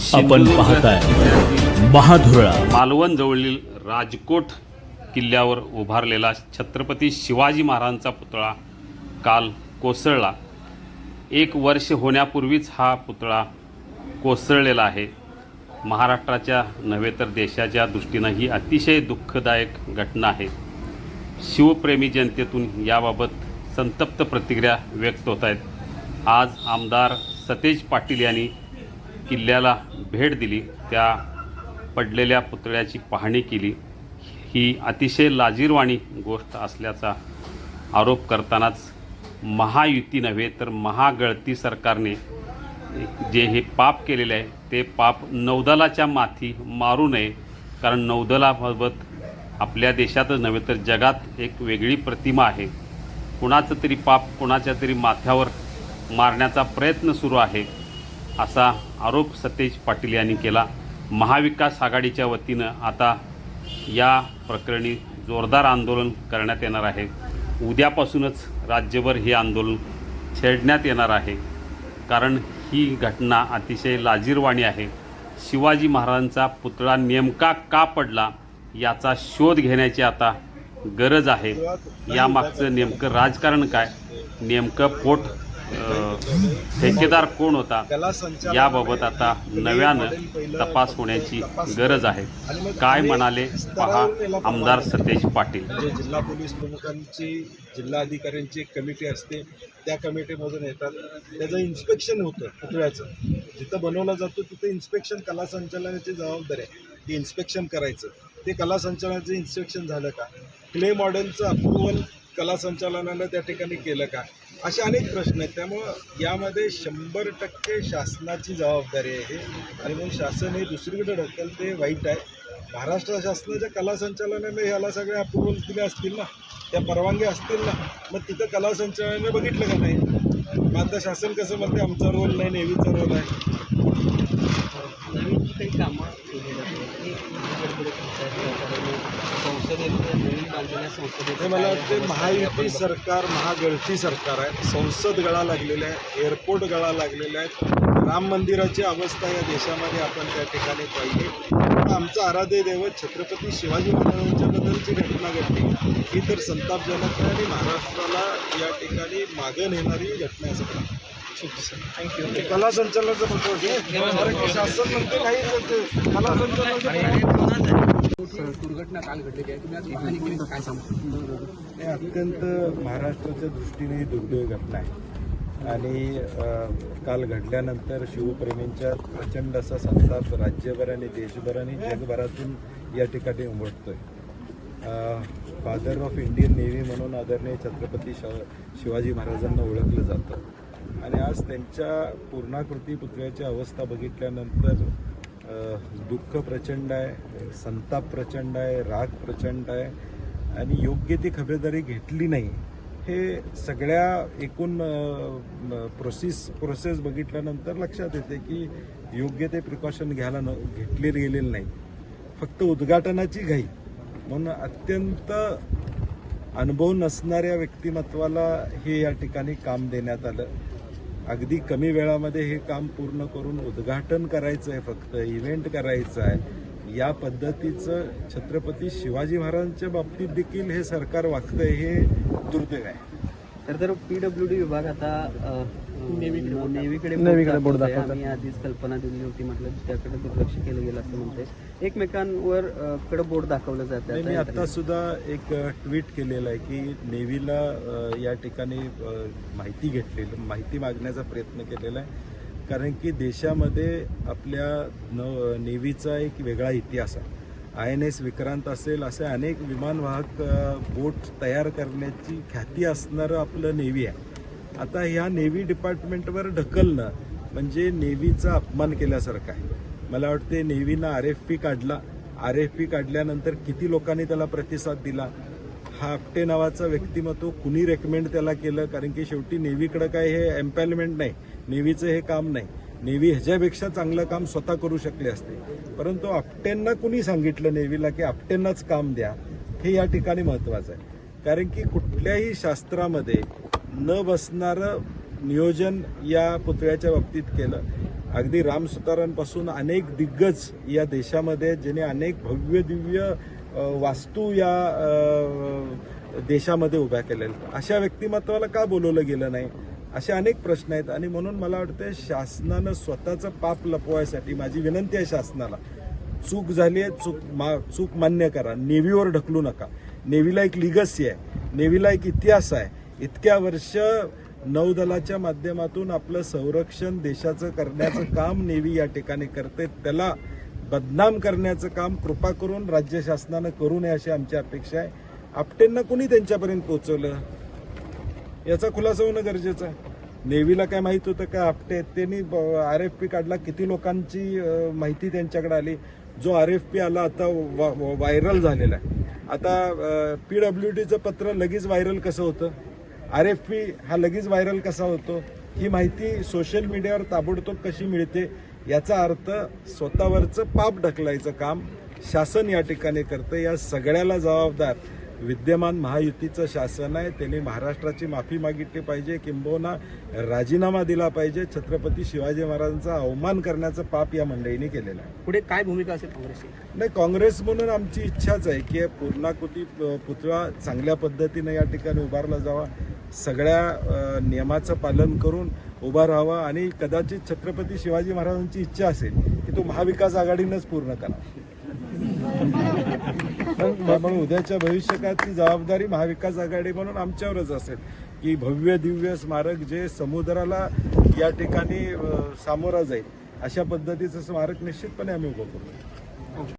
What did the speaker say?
आपण पाहताय. महाधुरळा. मालवण जवळील राजकोट किल्ल्यावर उभारलेला छत्रपती शिवाजी महाराजांचा पुतळा काल कोसळला. एक वर्ष होण्यापूर्वीच हा पुतळा कोसळलेला आहे. महाराष्ट्राच्या नव्हे तर देशाच्या दृष्टीनं ही अतिशय दुःखदायक घटना आहे. शिवप्रेमी जनतेतून याबाबत संतप्त प्रतिक्रिया व्यक्त होत आहेत. आज आमदार सतेज पाटील यांनी किल्ल्याला भेट दिली त्या पडलेल्या पुतळ्याची पाहणी केली. ही अतिशय लाजीरवाणी गोष्ट असल्याचा आरोप करतानाच महायुती नव्हे तर महागळती सरकारने जे हे पाप केलेले आहे ते पाप नौदलाच्या माथी मारू नये. कारण नौदलाबाबत आपल्या देशातच नव्हे तर जगात एक वेगळी प्रतिमा आहे. कुणाचं तरी पाप कुणाच्या तरी माथ्यावर मारण्याचा प्रयत्न सुरू आहे. असा आरोप सतेज पाटील यांनी केला. महाविकास आघाडीच्या वतीनं आता या प्रकरणी जोरदार आंदोलन करण्यात येणार आहे. उद्यापासूनच राज्यभर हे आंदोलन छेडण्यात येणार आहे. कारण ही घटना अतिशय लाजीरवाणी आहे. शिवाजी महाराजांचा पुतळा नेमका का पडला याचा शोध घेण्याची आता गरज आहे. यामागचं नेमकं राजकारण काय? नेमकं पोट ठेकेदार कोण होता? याबाबत आता नव्यानं तपास होण्याची गरज आहे. काय म्हणाले? पहा आमदार सतेज पाटील. म्हणजे जिल्हा पोलीस प्रमुखांची जिल्हाधिकाऱ्यांची एक कमिटी असते त्या कमिटीमधून येतात. त्याचं इन्स्पेक्शन होतं पुतळ्याचं. जिथं बनवला जातो तिथं इन्स्पेक्शन कला संचालनाची जबाबदारी आहे. ते इन्स्पेक्शन करायचं. ते कला संचालनाचं इन्स्पेक्शन झालं का? क्ले मॉडेलचं अप्रुव्हल कला संचालनानं त्या ठिकाणी केलं का? असे अनेक प्रश्न आहेत. त्यामुळं यामध्ये शंभर टक्के शासनाची जबाबदारी आहे. आणि म्हणून शासन हे दुसरीकडे ढकल ते वाईट आहे. महाराष्ट्र शासनाच्या कला संचालनाने ह्याला सगळे अप्रुव्हल्स दिले असतील ना? त्या परवानग्या असतील ना? मग तिथं कला संचालनाने बघितलं का नाही? मग आता शासन कसं म्हणते आमचा रोल नाही नेहमीचा रोल आहे. काही कामं संसदेत मला वाटते महायुती सरकार महागळती सरकार आहे संसद गळा लागलेल्या आहे एअरपोर्ट गळा लागलेला आहे राम मंदिराची अवस्था या देशामध्ये आपण त्या ठिकाणी पाहिली. पण आमचा आराध्य दैवत छत्रपती शिवाजी महाराजांच्या बद्दलची घटना घडली. ही तर संतापजनक आहे आणि महाराष्ट्राला या ठिकाणी मागं नेणारी घटना आहे असं थँक्यू कला संचालनाचं शासन म्हणते काही कला संचालनाचं दुर्घटना काल घडलेली आहे. तुम्ही आज पाहणी केली तर काय सांगू? हे अत्यंत महाराष्ट्राच्या दृष्टीने ही दुर्दैव घटना आहे. आणि काल घडल्यानंतर शिवप्रेमींच्या प्रचंड असा संताप राज्यभर आणि देशभर आणि जगभरातून या ठिकाणी उमटतोय. फादर ऑफ इंडियन नेव्ही म्हणून आदरणीय छत्रपती शिव शिवाजी महाराजांना ओळखलं जातं. आज त्यांच्या पूर्णाकृती पुतळ्याची अवस्था बघितल्यानंतर दुःख प्रचंड आहे संताप प्रचंड आहे राग प्रचंड आहे आणि योग्य ती खबरदारी घेतली नाही. हे सगळ्या एकूण प्रोसेस प्रोसेस बघितल्यानंतर लक्षात येते की योग्य ते प्रिकॉशन घ्यायला न घेतले गेलेले नाही. फक्त उद्घाटनाची घाई. म्हणून अत्यंत अनुभव नसणाऱ्या व्यक्तिमत्वाला हे या ठिकाणी काम देण्यात आलं. अगदी कमी वेळामध्ये हे काम पूर्ण करून उद्घाटन करायचं आहे फक्त इव्हेंट करायचं आहे या पद्धतीचं छत्रपती शिवाजी महाराजांच्या बाबतीत देखील हे सरकार वागतंय हे दुर्दैव आहे. तर तर पीडब्ल्यू डी विभाग आता नेव्हीकडे नेव्हीकडे दाखवतात आम्ही आधीच कल्पना दिली होती म्हटलं त्याकडे दुर्लक्ष केलं गेलं असं म्हणते एकमेकांवर कडे बोर्ड दाखवलं जातं नाही, मी आता सुद्धा एक ट्विट केलेलं आहे की नेव्हीला या ठिकाणी माहिती घेतलेली माहिती मागण्याचा प्रयत्न केलेला आहे. कारण की देशामध्ये आपल्या न नेव्हीचा एक वेगळा इतिहास आहे. आय एन एस विक्रांत असेल असे अनेक विमानवाहक अ, बोट तयार करण्याची ख्याती असणारं आपलं नेव्ही आहे. आता ह्या नेव्ही डिपार्टमेंटवर ढकलणं म्हणजे नेव्हीचा अपमान केल्यासारखं आहे. मला वाटते नेव्हीनं आर एफ पी काढला. आर एफ पी काढल्यानंतर किती लोकांनी त्याला प्रतिसाद दिला? हा आपटे नावाचा व्यक्तिमत्व कुणी रेकमेंड त्याला केलं? कारण की शेवटी नेव्हीकडं काय हे एम्पॅलमेंट नाही. नेव्हीचं हे काम नाही. नेव्ही ह्याच्यापेक्षा चांगलं काम स्वतः करू शकले असते. परंतु आपटेंना कुणी सांगितलं नेव्हीला की आपटेंनाच काम द्या? हे या ठिकाणी महत्वाचं आहे. कारण की कुठल्याही शास्त्रामध्ये न बसणारं नियोजन या पुतळ्याच्या बाबतीत केलं. अगदी राम सुतारांपासून अनेक दिग्गज या देशामध्ये ज्याने अनेक भव्य दिव्य वास्तू या देशामध्ये उभ्या केलेल्या अशा व्यक्तिमत्वाला का बोलवलं गेलं नाही? असे अनेक प्रश्न आहेत आणि म्हणून मला वाटतं शासनानं स्वतःचं पाप लपवायसाठी माझी विनंती आहे शासनाला चूक झाली आहे चूक मा चूक मान्य करा नेव्हीवर ढकलू नका. नेव्हीला एक लिगसी आहे नेव्हीला एक इतिहास आहे. इतक्या वर्ष नौदलाच्या माध्यमातून आपलं संरक्षण देशाचं करण्याचं काम नेव्ही या ठिकाणी करते. त्याला बदनाम करण्याचं काम कृपा करून राज्य शासनानं करू नये अशी आमची अपेक्षा आहे. आपटेंना कुणी त्यांच्यापर्यंत पोहोचवलं? याचा खुलासा होणं गरजेचं आहे. नेव्हीला काय माहीत होतं का आपटे त्यांनी आर एफ पी काढला? किती लोकांची माहिती त्यांच्याकडे आली? जो आर एफ पी आला आता वा- व्हायरल झालेला आहे. आता पी डब्ल्यू डीचं पत्र लगेच व्हायरल कसं होतं? आर एफ पी हा लगेच व्हायरल कसा होतो ही माहिती सोशल मीडियावर ताबडतोब कशी मिळते याचा अर्थ स्वतःवरचं पाप ढकलायचं काम शासन या ठिकाणी करतं. या सगळ्याला जबाबदार विद्यमान महायुतीचं शासन आहे. त्यांनी महाराष्ट्राची माफी मागितली पाहिजे किंबहुना राजीनामा दिला पाहिजे. छत्रपती शिवाजी महाराजांचा अवमान करण्याचं पाप या मंडळीने केलेलं आहे. पुढे काय भूमिका असेल काँग्रेसची? नाही काँग्रेस म्हणून आमची इच्छाच आहे की पूर्णाकृती पुतळा चांगल्या पद्धतीने या ठिकाणी उभारला जावा. सगळ्या नियमाचं पालन करून उभा राहावा आणि कदाचित छत्रपती शिवाजी महाराजांची इच्छा असेल की तो महाविकास आघाडीनंच पूर्ण करा. त्यामुळे उद्याच्या भविष्यकाळात जबाबदारी महाविकास आघाडी म्हणून आमच्यावरच असेल की भव्य दिव्य स्मारक जे समुद्राला या ठिकाणी सामोरा जाईल अशा पद्धतीचं स्मारक निश्चितपणे आम्ही उभं करू.